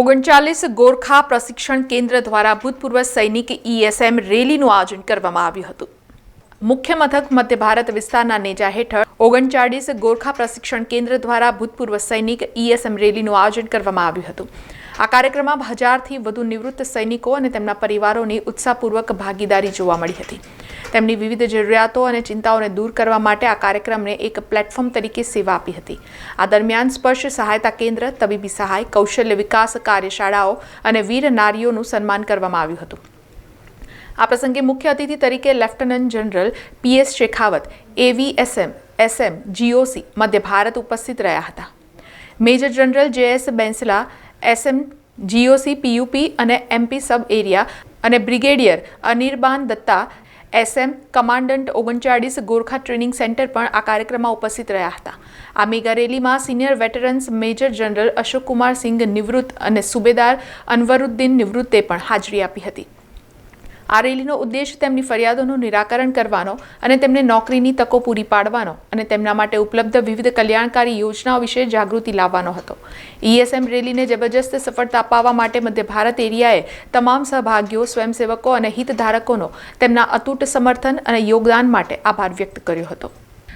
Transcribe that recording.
ઓગણચાલીસ ગોરખા પ્રશિક્ષણ કેન્દ્ર દ્વારા ભૂતપૂર્વ સૈનિક ઈએસએમ રેલીનું આયોજન કરવામાં આવ્યું હતું. મુખ્ય મથક મધ્ય ભારત વિસ્તારના નેજા હેઠળ ઓગણચાળીસ ગોરખા પ્રશિક્ષણ કેન્દ્ર દ્વારા ભૂતપૂર્વ સૈનિક ઈએસએમ રેલીનું આયોજન કરવામાં આવ્યું હતું. આ કાર્યક્રમમાં હજારથી વધુ નિવૃત્ત સૈનિકો અને તેમના પરિવારોની ઉત્સાહપૂર્વક ભાગીદારી જોવા મળી હતી. તેમની વિવિધ જરૂરિયાતો અને ચિંતાઓને દૂર કરવા માટે આ કાર્યક્રમને એક પ્લેટફોર્મ તરીકે સેવા આપી હતી. આ દરમિયાન સ્પર્શ સહાયતા કેન્દ્ર, તબીબી સહાય, કૌશલ્ય વિકાસ કાર્યશાળાઓ અને વીર નારીઓનું સન્માન કરવામાં આવ્યું હતું. આ પ્રસંગે મુખ્ય અતિથિ તરીકે lieutenant general PS Shekhawat, AVSM, SM, GOC Madhya Bharat ઉપસ્થિત રહ્યા હતા. Major general J S Bensla SM, GOC PUP અને એમપી સબ એરિયા અને brigadier Anirban Datta SM commandant ઓગણચાળીસ Gorkha training centre પણ આ કાર્યક્રમમાં ઉપસ્થિત રહ્યા હતા. આ મેગા રેલીમાં senior veterans major general Ashok Kumar Singh નિવૃત્ત અને સુબેદાર અનવરુદ્દીન નિવૃત્તે પણ હાજરી આપી હતી. આ રેલીનો ઉદ્દેશ તેમની ફરિયાદોનું નિરાકરણ કરવાનો અને તેમને નોકરીની તકો પૂરી પાડવાનો અને તેમના માટે ઉપલબ્ધ વિવિધ કલ્યાણકારી યોજનાઓ વિશે જાગૃતિ લાવવાનો હતો. ઈએસએમ રેલીને જબરજસ્ત સફળતા અપાવવા માટે મધ્ય ભારત એરિયાએ તમામ સહભાગીઓ, સ્વયંસેવકો અને હિતધારકોનો તેમના અતૂટ સમર્થન અને યોગદાન માટે આભાર વ્યક્ત કર્યો હતો.